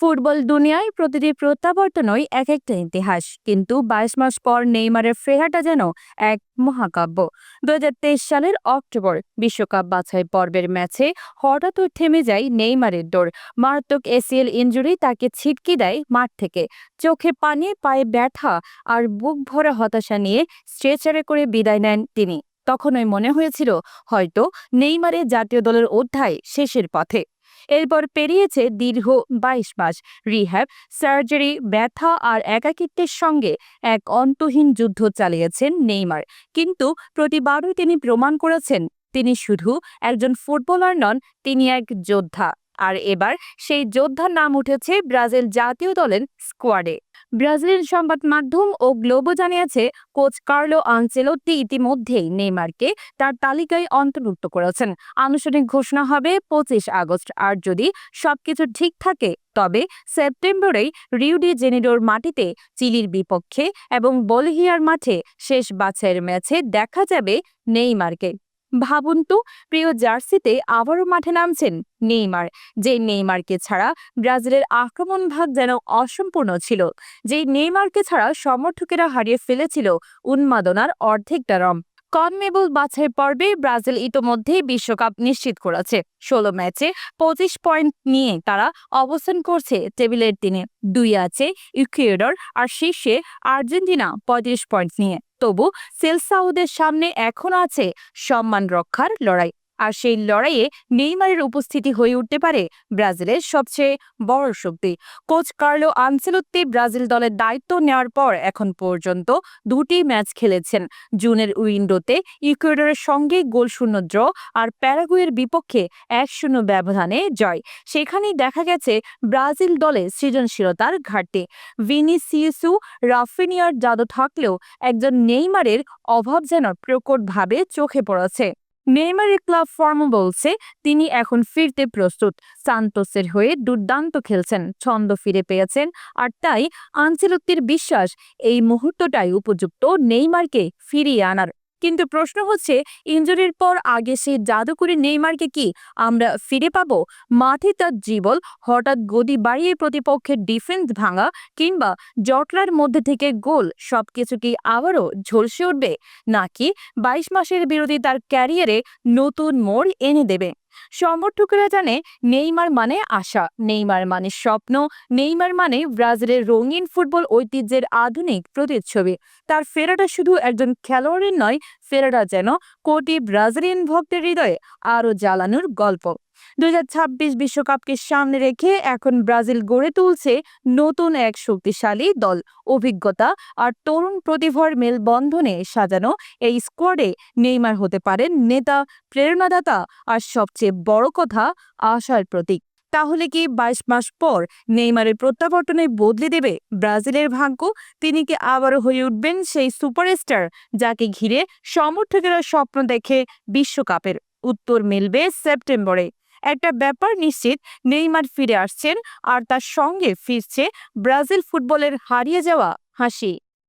Football দুনিয়ায় প্রতিটি প্রত্যাবর্তনই এক একটা ইতিহাস। কিন্তু বাইশ মাস পর নেইমারের ফেরাটা যেন এক মহাকাব্য। দুহাজার তেইশ সালের অক্টোবর বিশ্বকাপ বাছাই পর্বের ম্যাচে হঠাৎ থেমে যায় নেইমারের দৌড়। মারাত্মক এসিএল ইঞ্জুরি তাকে ছিটকি দেয় মাঠ থেকে। চোখে পানি, পায়ে ব্যথা আর বুক ভরা হতাশা নিয়ে স্ট্রেচারে করে বিদায় নেন তিনি। তখনই মনে হয়েছিল হয়তো নেইমারের জাতীয় দলের অধ্যায় শেষের পথে। এরপর পেরিয়েছে দীর্ঘ বাইশ মাস। রিহ্যাব, সার্জারি, ব্যথা আর একাকিত্বের সঙ্গে এক অন্তহীন যুদ্ধ চালিয়েছেন নেইমার। কিন্তু প্রতিবারই তিনি প্রমাণ করেছেন, তিনি শুধু একজন ফুটবলার নন, তিনি এক যোদ্ধা। আর এবার সেই যোদ্ধার নাম উঠেছে ব্রাজিল জাতীয় দলের স্কোয়াডে। ব্রাজিলের সংবাদ মাধ্যম ও গ্লোবো জানিয়েছে, কোচ কার্লো আনচেলোত্তি ইতিমধ্যেই নেইমারকে তার তালিকায় অন্তর্ভুক্ত করেছেন। আনুষ্ঠানিক ঘোষণা হবে পঁচিশ আগস্ট। আর যদি সবকিছু ঠিক থাকে, তবে সেপ্টেম্বরেই রিউডি জেনেরোর মাটিতে চিলির বিপক্ষে এবং বলহিয়ার মাঠে শেষ বাছাইয়ের ম্যাচে দেখা যাবে নেইমারকে। ভাবুন তো, প্রিয় জার্সিতে আবারও মাঠে নামছেন নেইমার, যে নেইমারকে ছাড়া ব্রাজিলের আক্রমণ ভাগ যেন অসম্পূর্ণ ছিল যে নেইমারকে ছাড়া সমর্থকেরা হারিয়ে ফেলেছিল উন্মাদনার অর্ধেকটা রম। কনমেবল বাছাই পর্বে ব্রাজিল ইতোমধ্যে বিশ্বকাপ নিশ্চিত করেছে। ষোলো ম্যাচে পঁচিশ পয়েন্ট নিয়ে তারা অবস্থান করছে টেবিলের দিনে। দুই আছে ইকুয়েডর আর শীর্ষে আর্জেন্টিনা পঁয়ত্রিশ পয়েন্ট নিয়ে। তবু সেলসাউদের সামনে এখন আছে সম্মান রক্ষার লড়াই। আর সেই লড়াইয়ে নেইমারের উপস্থিতি হয়ে উঠতে পারে ব্রাজিলের সবচেয়ে বড় শক্তি। কোচ কার্লো আনসেলোত্তি ব্রাজিল দলের দায়িত্ব নেওয়ার পর এখন পর্যন্ত দুটি ম্যাচ খেলেছেন। জুনের উইন্ডোতে ইকুয়েডরের সঙ্গে গোল শূন্য ড্র আর প্যারাগুয়ের বিপক্ষে এক শূন্য ব্যবধানে জয়। সেখানেই দেখা গেছে ব্রাজিল দলে সৃজনশীলতার ঘাটতি। ভিনিসিয়াসু রাফিনিয়ার জাদু থাকলেও একজন নেইমারের অভাব যেন প্রকটভাবে চোখে পড়েছে। নেইমারের ক্লাব ফর্ম বলছে, তিনি এখন ফিরতে প্রস্তুত। সান্তোসের হয়ে দুর্দান্ত খেলছেন, ছন্দ ফিরে পেয়েছেন, আর তাই আনসেলত্তির বিশ্বাস এই মুহূর্তটাই উপযুক্ত নেইমারকে ফিরিয়ে আনার। কিন্তু প্রশ্ন হচ্ছে ইঞ্জুরির পর আগে সেই জাদুকরি নেইমারকে কি আমরা ফিরে পাবো? মাঠে তার জীবল হঠাৎ গদি বাড়িয়ে প্রতিপক্ষের ডিফেন্স ভাঙা কিংবা জটলার মধ্যে থেকে গোল, সবকিছু কি আবারও ঝলসে উঠবে? নাকি বাইশ মাসের বিরোধী তার ক্যারিয়ারে নতুন মোড় এনে দেবে? সমর্থকেরা জানে নেইমার মানে আশা, নেইমার মানে স্বপ্ন, নেইমার মানে ব্রাজিলের রঙিন ফুটবল ঐতিহ্যের আধুনিক প্রতিচ্ছবি। তার ফেরাটা শুধু একজন খেলোয়াড়ের নয়, ফেরাটা যেন কোটি ব্রাজিলিয়ান ভক্তের হৃদয়ে আরও জ্বালানোর গল্প। দুই বিশ্বকাপকে সামনে রেখে এখন ব্রাজিল গড়ে তুলছে নতুন এক শক্তিশালী দল। অভিজ্ঞতা আর তরুণ প্রতিভার মেলবন্ধনে সাজানো এই স্কোয়াডে নেইমার হতে পারেন নেতা, প্রেরণাদাতা আর সবচেয়ে বড় কথা আশার প্রতীক। তাহলে কি বাইশ মাস পর নেইমারের প্রত্যাবর্তনে বদলে দেবে ব্রাজিলের ভাগ্য? তিনি কি আবারও হয়ে উঠবেন সেই সুপারস্টার যাকে ঘিরে সমর্থকেরা স্বপ্ন দেখে বিশ্বকাপের উত্তর মিলবে সেপ্টেম্বরে? একটা ব্যাপার নিশ্চিত, নেইমার ফিরে আসছেন আর তার সঙ্গে ফিরছে ব্রাজিল ফুটবলের হারিয়ে যাওয়া হাসি।